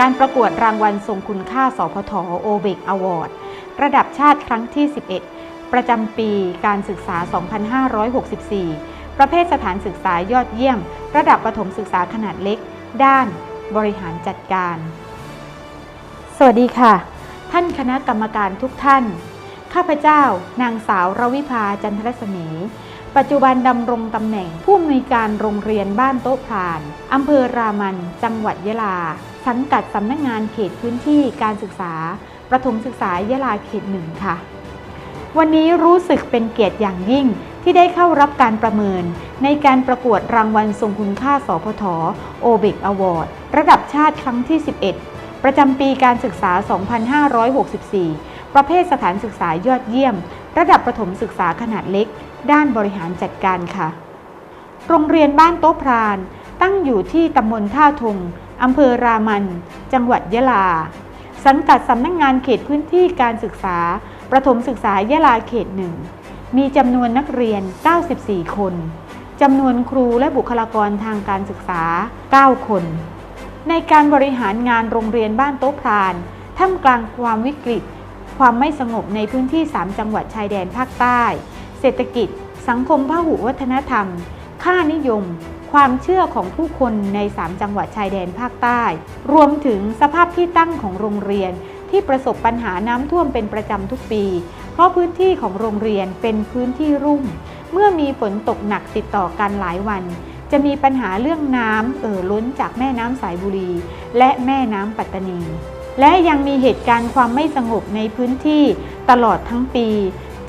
การประกวดรางวัลทรงคุณค่าสพทโอเบกอวอร์ดระดับชาติครั้งที่ 11 ประจำปีการศึกษา 2564 ประเภทสถานศึกษายอดเยี่ยม ระดับประถมศึกษาขนาดเล็ก ด้านบริหารจัดการ สวัสดีค่ะ ท่านคณะกรรมการทุกท่าน ข้าพเจ้า นางสาวรวิภาจันทรศมี ปัจจุบันดำรงตำแหน่งผู้อำนวยการโรงเรียนบ้านโต๊ะพรานอำเภอรามัน จังหวัดยะลา สังกัดสำนักงานเขตพื้นที่การศึกษา ประถมศึกษายะลาเขตหนึ่งค่ะ วันนี้รู้สึกเป็นเกียรติอย่างยิ่งที่ได้เข้ารับการประเมิน ในการประกวดรางวัลทรงคุณค่าสพทโอเบกอวอร์ดระดับชาติครั้งที่ 11 ประจำปีการศึกษา 2564 ประเภทสถานศึกษายอดเยี่ยม ระดับประถมศึกษาขนาดเล็ก ด้านบริหารจัดการค่ะ โรงเรียนบ้านโต๊ะพราน ตั้งอยู่ที่ตำบลท่าทงอำเภอรามัน จังหวัดยะลา สังกัดสำนักงงานเขตพื้นที่การศึกษา ประถมศึกษายะลาเขตหนึ่ง มีจำนวนนักเรียน 94 คนจำนวนครูและบุคลากรทางการศึกษา 9 คน ในการบริหารงานโรงเรียนบ้านโต๊ะพราน ท่ามกลางความวิกฤต ความไม่สงบในพื้นที่ 3 จังหวัดชายแดนภาคใต้ เศรษฐกิจ สังคมพหุวัฒนธรรม ค่านิยม ความเชื่อของผู้คนใน 3 จังหวัดชายแดนภาคใต้ รวมถึงสภาพที่ตั้งของโรงเรียนที่ประสบปัญหาน้ำท่วมเป็นประจำทุกปี เพราะพื้นที่ของโรงเรียนเป็นพื้นที่รุ่ม เมื่อมีฝนตกหนักติดต่อกันหลายวัน จะมีปัญหาเรื่องน้ำเอ่อล้นจากแม่น้ำสายบุรี และแม่น้ำปัตตานี และยังมีเหตุการณ์ความไม่สงบในพื้นที่ตลอดทั้งปี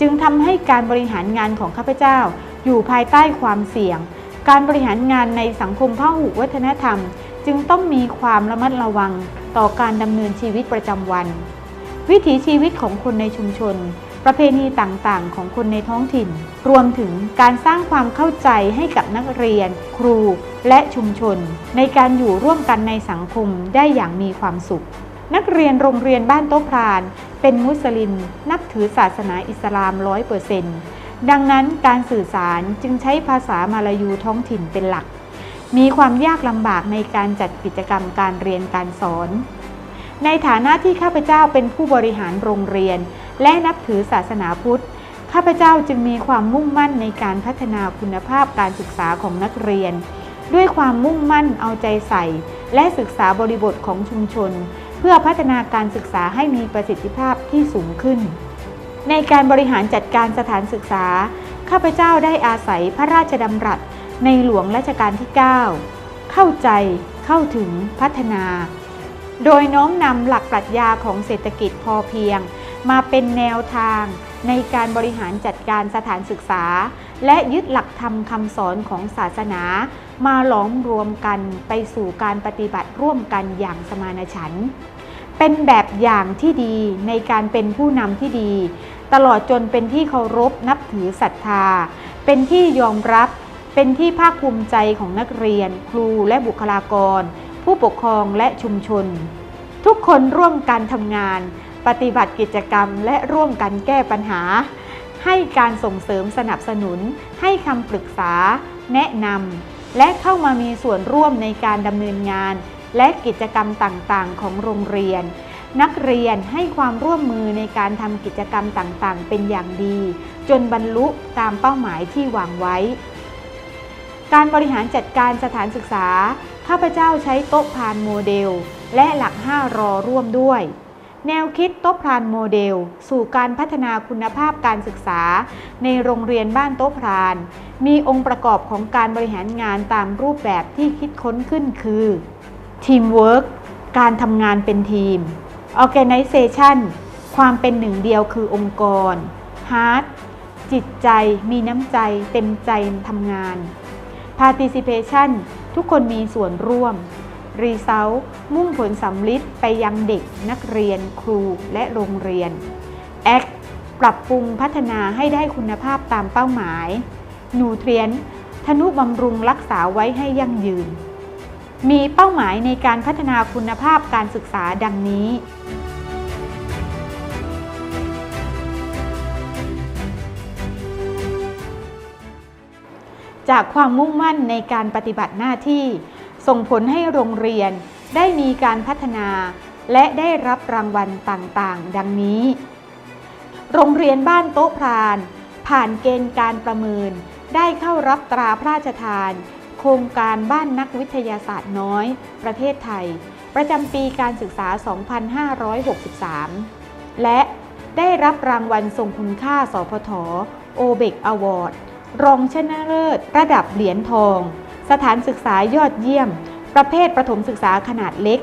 จึงทำให้การบริหารงานของข้าพเจ้า อยู่ภายใต้ความเสี่ยง การบริหารงานในสังคมพหุวัฒนธรรม จึงต้องมีความระมัดระวังต่อการดำเนินชีวิตประจำวัน วิถีชีวิตของคนในชุมชน ประเพณีต่างๆ ของคนในท้องถิ่น รวมถึงการสร้างความเข้าใจให้กับนักเรียน ครู และชุมชน ในการอยู่ร่วมกันในสังคมได้อย่างมีความสุข นักเรียนโรงเรียนบ้านโต๊ะพราน เป็นมุสลิม นับถือศาสนาอิสลามร้อยเปอร์เซนต์ดังนั้นการสื่อสารจึงใช้ภาษามาลายูท้องถิ่นเป็นหลัก มีความยากลำบากในการจัดกิจกรรมการเรียนการสอน ในฐานะที่ข้าพเจ้าเป็นผู้บริหารโรงเรียน และนับถือศาสนาพุทธ ข้าพเจ้าจึงมีความมุ่งมั่นในการพัฒนาคุณภาพการศึกษาของนักเรียน ด้วยความมุ่งมั่นเอาใจใส่ และศึกษาบริบทของชุมชน เพื่อพัฒนาการศึกษาให้มีประสิทธิภาพที่สูงขึ้น ในการบริหารจัดการสถานศึกษา ข้าพเจ้าได้อาศัยพระราชดำรัสในหลวงรัชกาลที่ 9 เข้าใจเข้าถึงพัฒนา โดยน้อมนำหลักปรัชญาของเศรษฐกิจพอเพียง มาเป็นแนวทางในการบริหารจัดการสถานศึกษา และยึดหลักธรรมคำสอนของศาสนา มาหลอมรวมกันไปสู่การปฏิบัติร่วมกันอย่างสมานฉันท์เป็นแบบอย่างที่ดีในการเป็นผู้นำที่ดี ตลอดจนเป็นที่เคารพนับถือศรัทธา เป็นที่ยอมรับ เป็นที่ภาคภูมิใจของนักเรียน ครูและบุคลากร ผู้ปกครองและชุมชน ทุกคนร่วมกันทำงาน ปฏิบัติกิจกรรมและร่วมกันแก้ปัญหา ให้การส่งเสริมสนับสนุน ให้คำปรึกษา แนะนำ และเข้ามามีส่วนร่วมในการดำเนินงาน และกิจกรรมต่างๆ ของโรงเรียน นักเรียนให้ความร่วมมือในการทำกิจกรรมต่างๆ เป็นอย่างดี จนบรรลุตามเป้าหมายที่วางไว้ การบริหารจัดการสถานศึกษา ข้าพเจ้าใช้โต๊ะพานโมเดล และหลัก 5 รอร่วมด้วย แนวคิดโต๊ะพานโมเดล สู่การพัฒนาคุณภาพการศึกษา ในโรงเรียนบ้านโต๊ะพราน มีองค์ประกอบของการบริหารงานตามรูปแบบที่คิดค้นขึ้นคือทีมเวิร์กการทำงานเป็นทีม Organization ความเป็นหนึ่งเดียวคือองค์กร Heart จิตใจมีน้ำใจเต็มใจทำงาน Participation ทุกคนมีส่วนร่วม Result มุ่งผลสำลิดไปยังเด็กนักเรียนครูและโรงเรียน Act ปรับปรุงพัฒนาให้ได้คุณภาพตามเป้าหมาย Nutrient ธนุบำรุงรักษาไว้ให้ยั่งยืน มีเป้าหมายในการพัฒนาคุณภาพการศึกษาดังนี้ จากความมุ่งมั่นในการปฏิบัติหน้าที่ ส่งผลให้โรงเรียนได้มีการพัฒนา และได้รับรางวัลต่างๆ ดังนี้ โรงเรียนบ้านโต๊ะพราน ผ่านเกณฑ์การประเมิน ได้เข้ารับตราพระราชทาน โครงการบ้านนักวิทยาศาสตร์น้อย ประเทศไทย ประจำปีการศึกษา 2563 และได้รับรางวัลทรงคุณค่า สพทโอเบกอวอร์ด รองชนะเลิศ ระดับเหรียญทอง สถานศึกษายอดเยี่ยม ประเภทประถมศึกษาขนาดเล็ก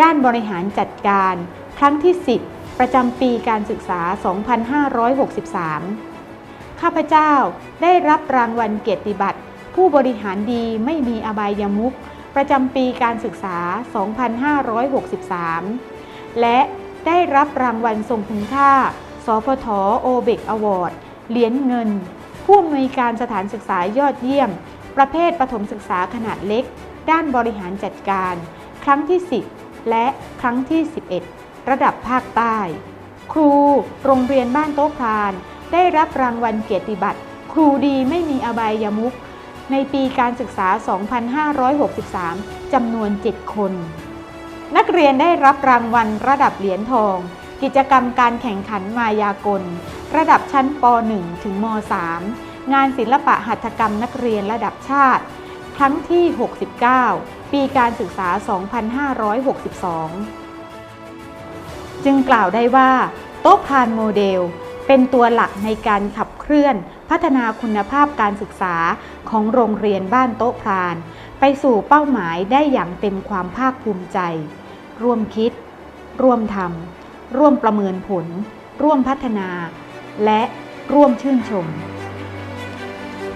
ด้านบริหารจัดการ ครั้งที่ 10 ประจำปีการศึกษา 2563 ข้าพเจ้าได้รับรางวัลเกียรติบัตร ผู้บริหารดีไม่มีอบายมุขประจำปีการศึกษา 2563 และได้รับรางวัลทรงคุณค่า สพทโอเบกอวอร์ด เหรียญเงิน ผู้อำนวยการสถานศึกษายอดเยี่ยม ประเภทประถมศึกษาขนาดเล็ก ด้านบริหารจัดการ ครั้งที่ 10 และครั้งที่ 11 ระดับภาคใต้ ครู โรงเรียนบ้านโต๊ะพราน ได้รับรางวัลเกียรติบัตร ครูดีไม่มีอบายมุขในปีการศึกษา 2563 จำนวน 7 คน นักเรียนได้รับรางวัลระดับเหรียญทอง กิจกรรมการแข่งขันมายากล ระดับชั้นป .1 ถึงม .3 งานศิลปะหัตถกรรมนักเรียนระดับชาติ ครั้งที่ 69 ปีการศึกษา 2562 จึงกล่าวได้ว่า โต๊ะพานโมเดล เป็นตัวหลักในการขับเคลื่อนพัฒนาคุณภาพการศึกษาของโรงเรียนบ้านโต๊ะพราน ไปสู่เป้าหมายได้อย่างเต็มความภาคภูมิใจ ร่วมคิด ร่วมทำร่วมประเมินผล ร่วมพัฒนา และร่วมชื่นชม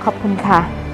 ขอบคุณค่ะ